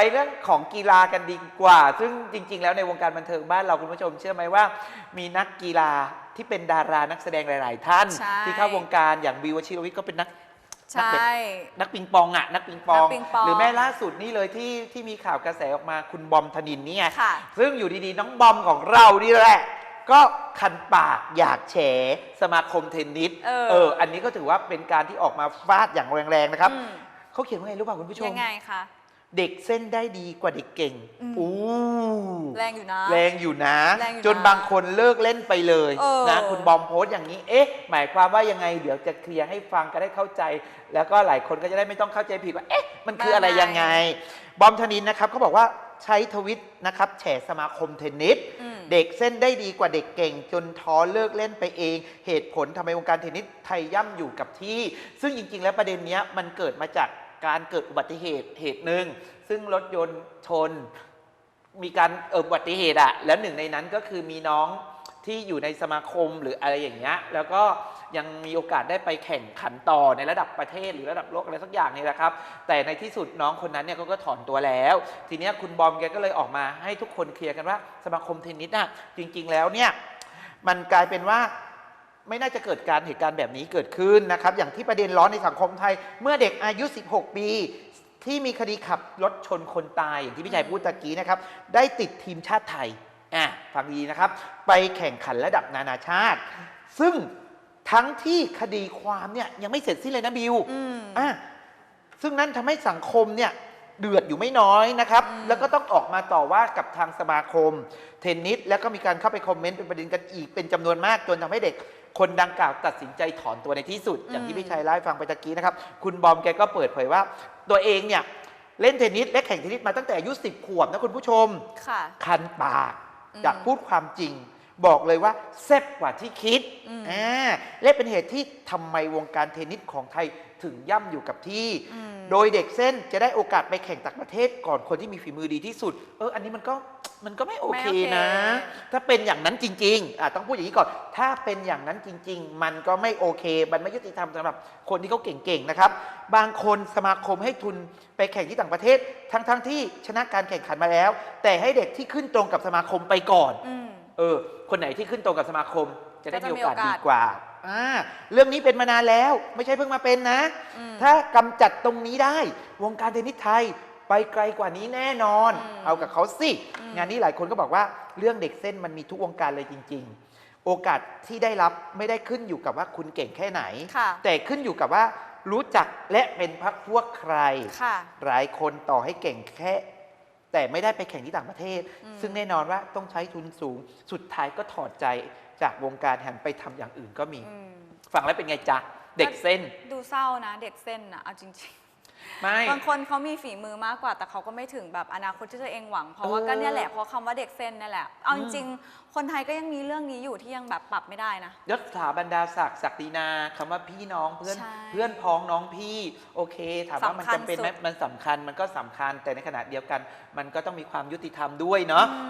ไปเรื่องของกีฬากันดีกว่า ซึ่งจริง ๆ แล้วในวงการบันเทิงบ้านเราคุณผู้ชมเชื่อไหมว่า มีนักกีฬาที่เป็นดารานักแสดงหลาย ๆ ท่าน ใช่ ที่เข้าวงการอย่างวิววชิรวิทย์ก็เป็นนัก ใช่ นักปิงปองอะนักปิงปอง นักปิงปอง หรือแม่ล่าสุดนี่เลยที่ที่มีข่าวกระแสออกมาคุณบอมธนินเนี่ยค่ะ ซึ่งอยู่ดีๆ น้องบอมของเรานี่แหละ ก็คันปากอยากแฉสมาคมเทนนิสเออ อันนี้ก็ถือว่าเป็นการที่ออกมาฟาดอย่างแรง ๆ นะครับ อืมเขาเขียนว่าไงรู้ป่ะคุณผู้ชม ยังไงคะ เด็กเส้นได้ดีกว่าเด็กเก่งอืม อู้แรงอยู่นะ แรงอยู่นะ แรงอยู่นะจนบางคนเลิกเล่นไปเลยเออ นะคุณบอมโพสต์อย่างนี้ เอ๊ะ หมายความว่ายังไง เดี๋ยวจะเคลียร์ให้ฟังก็ได้เข้าใจ แล้วก็หลายคนก็จะได้ไม่ต้องเข้าใจผิดว่า เอ๊ะ มันคืออะไรยังไง บอมธนินนะครับเขาบอกว่าใช้ทวิตนะครับแฉสมาคมเทนนิส อืม เด็กเส้นได้ดีกว่าเด็กเก่ง จนท้อเลิกเล่นไปเอง เหตุผลทำไมวงการเทนนิสไทยย่ำอยู่กับที่ ซึ่งจริง ๆ แล้วประเด็นเนี้ยมันเกิดมาจาก การเกิดอุบัติเหตุเหตุหนึ่งซึ่งรถยนต์ชนมีการเอ่ออุบัติเหตุอะแล้วหนึ่งในนั้นก็คือมีน้องที่อยู่ในสมาคมหรืออะไรอย่างเงี้ยแล้วก็ยังมีโอกาสได้ไปแข่งขันต่อในระดับประเทศหรือระดับโลกอะไรสักอย่างนี่แหละครับ แต่ในที่สุดน้องคนนั้นเนี่ยเขาก็ถอนตัวแล้ว ทีเนี้ยคุณบอมแกก็เลยออกมาให้ทุกคนเคลียร์กันว่า สมาคมเทนนิสน่ะจริง ๆ แล้วเนี่ยมันกลายเป็นว่า ไม่น่าจะเกิดการเหตุการณ์แบบนี้เกิดขึ้นนะครับ อย่างที่ประเด็นร้อนในสังคมไทย เมื่อเด็กอายุ 16 ปี ที่มีคดีขับรถชนคนตาย อย่างที่พี่ชัยพูดตะกี้นะครับ ได้ติดทีมชาติไทยอะฟังดีนะครับ ไปแข่งขันระดับนานาชาติ ซึ่งทั้งที่คดีความเนี่ยยังไม่เสร็จสิ้นเลยนะบิวอืมอะซึ่งนั่นทำให้สังคมเนี่ยเดือดอยู่ไม่น้อยนะครับอืมแล้วก็ต้องออกมาต่อว่ากับทางสมาคม เทนนิส แล้วก็มีการเข้าไปคอมเมนต์เป็นประเด็นกันอีกเป็นจำนวนมากจนทำให้เด็ก คนดังกล่าวตัดสินใจถอนตัวในที่สุด อย่างที่พี่ชัยเล่าให้ฟังไปตะกี้นะครับ คุณบอมแกก็เปิดเผยว่า ตัวเองเนี่ยเล่นเทนนิสและแข่งเทนนิสมาตั้งแต่อายุ10ขวบนะคุณผู้ชม ค่ะ คันปากอืมอยากพูดความจริง บอกเลยว่าแซ่บกว่าที่คิดอืมอ่าและเป็นเหตุที่ทำไมวงการเทนนิสของไทยถึงย่ำอยู่กับที่อืมโดยเด็กเส้นจะได้โอกาสไปแข่งต่างประเทศก่อนคนที่มีฝีมือดีที่สุด เออ อันนี้มันก็ มันก็ไม่โอเคไม่โอเคนะ ถ้าเป็นอย่างนั้นจริงๆอะต้องพูดอย่างนี้ก่อน ถ้าเป็นอย่างนั้นจริง ๆ มันก็ไม่โอเค มันไม่ยุติธรรมสำหรับคนที่เขาเก่งๆนะครับ บางคนสมาคมให้ทุนไปแข่งที่ต่างประเทศ ทั้งๆที่ชนะการแข่งขันมาแล้ว แต่ให้เด็กที่ขึ้นตรงกับสมาคมไปก่อนอืมเออ คนไหนที่ขึ้นตรงกับสมาคม จะได้ก็จะมีโอกาสมีโอกาสดีกว่าอ่าเรื่องนี้เป็นมานานแล้วไม่ใช่เพิ่งมาเป็นนะอืมถ้ากำจัดตรงนี้ได้ วงการเทนนิสไทย ไปไกลกว่านี้แน่นอนอืมเอากับเขาสิอืมงานนี้หลายคนก็บอกว่าเรื่องเด็กเส้นมันมีทุกวงการเลยจริง ๆ โอกาสที่ได้รับไม่ได้ขึ้นอยู่กับว่าคุณเก่งแค่ไหนค่ะแต่ขึ้นอยู่กับว่ารู้จักและเป็นพักพวกใครค่ะหลายคนต่อให้เก่งแค่ แต่ไม่ได้ไปแข่งที่ต่างประเทศอืมซึ่งแน่นอนว่าต้องใช้ทุนสูง สุดท้ายก็ถอดใจจากวงการหันไปทำอย่างอื่นก็มีอืมฟังแล้วเป็นไงจ๊ะ เด็กเส้น ดูเศร้านะ เด็กเส้นนะเอาจริง ไม่ๆบางคนเขามีฝีมือมากกว่า แต่เขาก็ไม่ถึงแบบอนาคตที่ตัวเองหวัง เพราะว่าเออก็เนี่ยแหละเพราะคำว่าเด็กเส้นนี่แหละ เอาอืจมริงๆ คนไทยก็ยังมีเรื่องนี้อยู่ที่ยังแบบปรับไม่ได้นะ ยศถาบรรดาศักดิ์ศักดินาคำว่าพี่น้องเพื่อนใช่เพื่อนพ้องน้องพี่ โอเค ถามว่ามันสำคัญจำเป็นไหมสุด มันสำคัญมันก็สำคัญแต่ในขณะเดียวกัน มันก็ต้องมีความยุติธรรมด้วยเนาะ